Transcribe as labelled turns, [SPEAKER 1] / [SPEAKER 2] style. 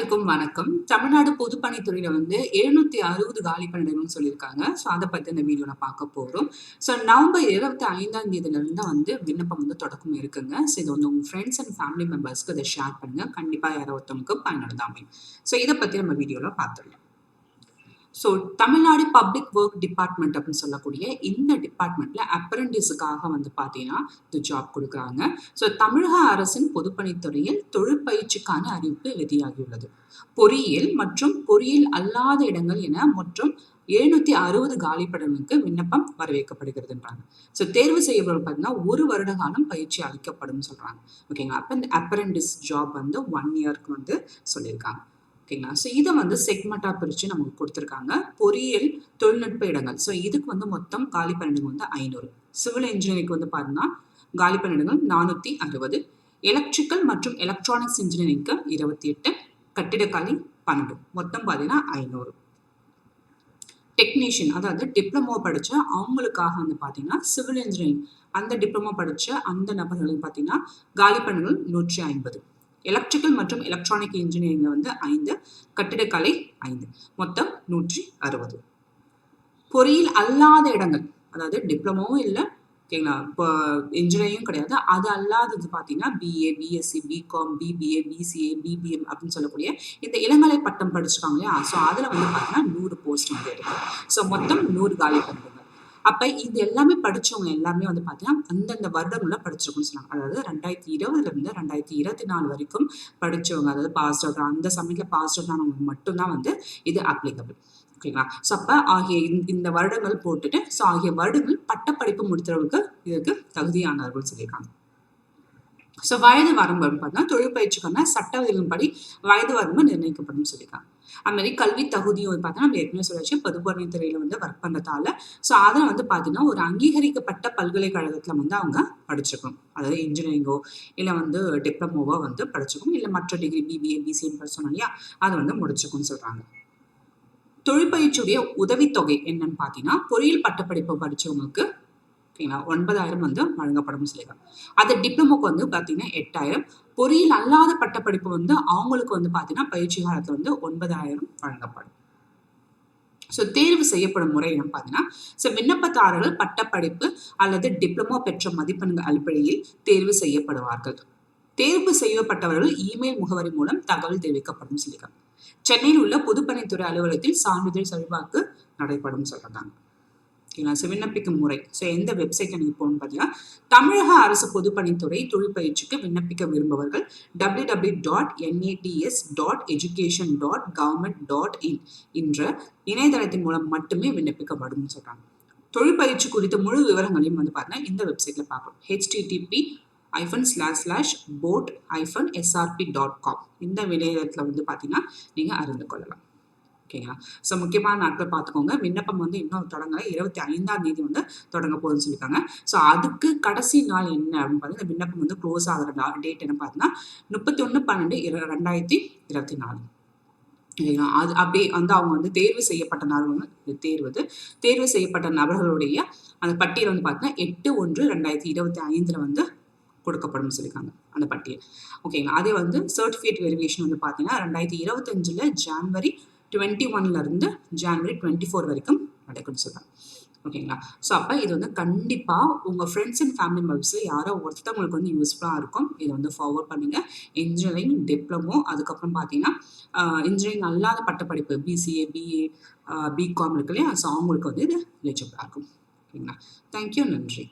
[SPEAKER 1] அனைவருக்கும் வணக்கம். தமிழ்நாடு பொதுப்பணித்துறையில வந்து எழுநூத்தி அறுபது காலி பணியிடங்கள்னு சொல்லியிருக்காங்க. ஸோ அதை பத்தி இந்த வீடியோல பார்க்க போறோம். ஸோ நவம்பர் இருபத்தி ஐந்தாம் தேதியில இருந்து வந்து விண்ணப்பம் வந்து தொடக்கம் இருக்குங்க. ஸோ இது வந்து உங்க ஃப்ரெண்ட்ஸ் அண்ட் ஃபேமிலி மெம்பர்ஸ்க்கு இதை ஷேர் பண்ணுங்க. கண்டிப்பா யாரோ ஒருத்தவங்களுக்கு பயனுள்ளதா ஸோ இதை பத்தி நம்ம வீடியோல பார்த்துடலாம். So Tamil Nadu public work department அப்படின்னு சொல்லக்கூடிய இந்த டிபார்ட்மெண்ட்ல அப்ரண்டிஸுக்காக வந்து பார்த்தீங்கன்னா இந்த ஜாப் கொடுக்குறாங்க. ஸோ தமிழக அரசின் பொதுப்பணித்துறையில் தொழிற்பயிற்சிக்கான அறிவிப்பு வெளியாகியுள்ளது. பொறியியல் மற்றும் பொறியியல் அல்லாத இடங்கள் என மற்றும் எழுநூத்தி அறுபது காலிப்படங்களுக்கு விண்ணப்பம் வரவேற்கப்படுகிறதுன்றாங்க. ஸோ தேர்வு செய்யப்படும் பார்த்தீங்கன்னா ஒரு வருட காலம் பயிற்சி அளிக்கப்படும் சொல்றாங்க. ஓகேங்களா அப்போ இந்த அப்ரண்டிஸ் ஜாப் வந்து ஒன் இயர்க்கு வந்து சொல்லியிருக்காங்க. ஓகேங்களா? ஸோ இதை வந்து செக்மெண்ட்டாக பிரித்து நமக்கு கொடுத்துருக்காங்க. பொறியியல் தொழில்நுட்ப இடங்கள். ஸோ இதுக்கு வந்து மொத்தம் காலி பணியிடங்கள் வந்து ஐநூறு. சிவில் இன்ஜினியரிங்க்கு வந்து பார்த்தீங்கன்னா காலி பணியிடங்கள் நானூற்றி அறுபது. எலக்ட்ரிக்கல் மற்றும் எலக்ட்ரானிக்ஸ் இன்ஜினியரிங்க்கு இருபத்தி எட்டு. கட்டிடக்கலை பன்னெண்டு. மொத்தம் பார்த்தீங்கன்னா ஐநூறு. டெக்னீஷியன் அதாவது டிப்ளமோ படித்த அவங்களுக்காக வந்து பார்த்தீங்கன்னா சிவில் இன்ஜினியரிங் அந்த டிப்ளமோ படித்த அந்த நபர்களுக்கு பார்த்தீங்கன்னா காலி பணிகள் நூற்றி ஐம்பது. எலக்ட்ரிக்கல் மற்றும் எலக்ட்ரானிக் இன்ஜினியரிங்ல வந்து ஐந்து கட்டிடக்கலை ஐந்து. மொத்தம் நூற்றி அறுபது பொறியியல் அல்லாத இடங்கள் அதாவது டிப்ளமோவும் இல்லை ஓகேங்களா? இப்போ இன்ஜினியரிங்கும் கிடையாது. அது அல்லாதது பார்த்தீங்கன்னா BA BSc BCom BBA BCA BBM அப்படின்னு சொல்லக்கூடிய இந்த இளங்கலை பட்டம் படிச்சிருக்காங்க இல்லையா? ஸோ அதில் வந்து பார்த்தீங்கன்னா நூறு போஸ்ட் வந்து இருக்குது ஸோ மொத்தம் நூறு காலி பண்பு அப்போ இது எல்லாமே படித்தவங்க எல்லாமே வந்து பார்த்தீங்கன்னா அந்தந்த வருடங்கள்ல படிச்சிருக்கோம்னு சொன்னாங்க. அதாவது ரெண்டாயிரத்தி இருபதுலேருந்து ரெண்டாயிரத்தி இருபத்தி நாலு வரைக்கும் படித்தவங்க அதாவது பாஸ் அவுட் அந்த சமயத்துல பாஸ் அவுட் ஆனவங்க மட்டும்தான் வந்து இது அப்ளிகபிள் ஓகேங்களா? ஸோ அப்போ ஆகிய இந்த வருடங்கள் போட்டுட்டு ஸோ ஆகிய வருடங்கள் பட்டப்படிப்பு முடித்தவர்களுக்கு இதுக்கு தகுதியானவர்கள் சொல்லியிருக்காங்க. ஸோ வயது வரம்பு பார்த்தீங்கன்னா தொழில் பயிற்சிக்கான சட்ட விதிகளின்படி வயது வரம்பு நிர்ணயிக்கப்படும் சொல்லியிருக்காங்க. அது மாதிரி கல்வி தகுதியும் பார்த்தீங்கன்னா நம்ம ஏற்கனவே சொல்லியாச்சு பொதுப்பணித்துறையில் வந்து ஒர்க் பண்ணதால ஸோ அதில் வந்து பார்த்தீங்கன்னா ஒரு அங்கீகரிக்கப்பட்ட பல்கலைக்கழகத்தில் வந்து அவங்க படிச்சிருக்கணும் அதாவது இன்ஜினியரிங்கோ இல்லை வந்து டிப்ளமோவோ வந்து படிச்சிருக்கணும் இல்லை மற்ற டிகிரி பிபிஏ பிசிஏன்னு படிச்சோம் இல்லையா அதை வந்து முடிச்சிருக்கும்னு சொல்கிறாங்க தொழிற்பயிற்சியுடைய உதவித்தொகை என்னன்னு பார்த்தீங்கன்னா பொறியியல் பட்டப்படிப்பு படித்தவங்களுக்கு ஓகேங்களா ஒன்பதாயிரம் வந்து வழங்கப்படும் சொல்லியிருக்காங்க அது டிப்ளமோக்கு வந்து பார்த்தீங்கன்னா எட்டாயிரம். பொறியியல் அல்லாத பட்டப்படிப்பு வந்து அவங்களுக்கு வந்து பார்த்தீங்கன்னா பயிற்சி காலத்தில் வந்து ஒன்பதாயிரம் வழங்கப்படும். ஸோ தேர்வு செய்யப்படும் முறை என்ன பார்த்தீங்கன்னா ஸோ விண்ணப்பதாரர்கள் பட்டப்படிப்பு அல்லது டிப்ளமோ பெற்ற மதிப்பெண்கள் அடிப்படையில் தேர்வு செய்யப்படுவார்கள். தேர்வு செய்யப்பட்டவர்கள் இமெயில் முகவரி மூலம் தகவல் தெரிவிக்கப்படும் சொல்லியிருக்காங்க சென்னையில் உள்ள பொதுப்பணித்துறை அலுவலகத்தில் சான்றிதழ் சரிபார்ப்பு நடைபெறும் சொல்றாங்க. ஓகேங்களா? ஸோ விண்ணப்பிக்கும் முறை. ஸோ எந்த வெப்சைட்டை நீங்கள் போகணும்னு பார்த்தீங்கன்னா தமிழக அரசு பொதுப்பணித்துறை தொழிற்பயிற்சிக்கு விண்ணப்பிக்க விரும்புபவர்கள் W W dot NATS dot education dot government dot in என்ற இணையதளத்தின் மூலம் மட்டுமே விண்ணப்பிக்கப்படும் சொல்கிறாங்க தொழிற்பயிற்சி குறித்த முழு விவரங்களையும் வந்து பார்த்தீங்கன்னா இந்த வெப்சைட்டில் பார்க்கணும் HTTP hyphen slash slash bot hyphen SRP dot com இந்த விளையத்தில் வந்து பார்த்தீங்கன்னா நீங்கள் அறிந்து கொள்ளலாம். ஓகேங்களா? ஸோ முக்கியமான நாட்கள் பார்த்துக்கோங்க. விண்ணப்பம் வந்து இன்னும் தொடங்கலை. இருபத்தி ஐந்தாம் தேதி வந்து தொடங்க போகுதுன்னு சொல்லியிருக்காங்க. ஸோ அதுக்கு கடைசி நாள் என்ன அப்படின்னு பார்த்தீங்கன்னா விண்ணப்பம் வந்து க்ளோஸ் ஆகிற டேட் என்ன பார்த்தீங்கன்னா முப்பத்தி ஒன்று பன்னெண்டு ரெண்டாயிரத்தி இருபத்தி நாலு. அது அப்படியே வந்து அவங்க வந்து தேர்வு செய்யப்பட்ட நபர்கள் தேர்வு தேர்வு செய்யப்பட்ட நபர்களுடைய அந்த பட்டியல் வந்து பார்த்தீங்கன்னா எட்டு ஒன்று ரெண்டாயிரத்தி இருபத்தி ஐந்தில் வந்து கொடுக்கப்படும் சொல்லியிருக்காங்க அந்த பட்டியல். ஓகேங்களா? அதே வந்து சர்டிஃபிகேட் வெரிஃபிகேஷன் வந்து பார்த்தீங்கன்னா ரெண்டாயிரத்தி இருபத்தஞ்சில் ஜான்வரி டுவெண்ட்டி ஒன்லேருந்து ஜான்வரி டுவெண்ட்டி ஃபோர் வரைக்கும் நடக்கும்னு சொல்கிறாங்க ஓகேங்களா ஸோ அப்போ இது வந்து கண்டிப்பாக உங்கள் ஃப்ரெண்ட்ஸ் அண்ட் ஃபேமிலி மெம்பர்ஸில் யாரோ ஒருத்தவங்களுக்கு வந்து யூஸ்ஃபுல்லாக இருக்கும். இதை வந்து ஃபார்வர்ட் பண்ணுங்கள் இன்ஜினியரிங் டிப்ளமோ அதுக்கப்புறம் பார்த்தீங்கன்னா இன்ஜினியரிங் அல்லாத பட்டப்படிப்பு பிசிஏ பிஏ பிகாம் இருக்கு இல்லையா? ஸோ அவங்களுக்கு வந்து இது எலிஜிபிளாக இருக்கும். ஓகேங்களா தேங்க்யூ நன்றி.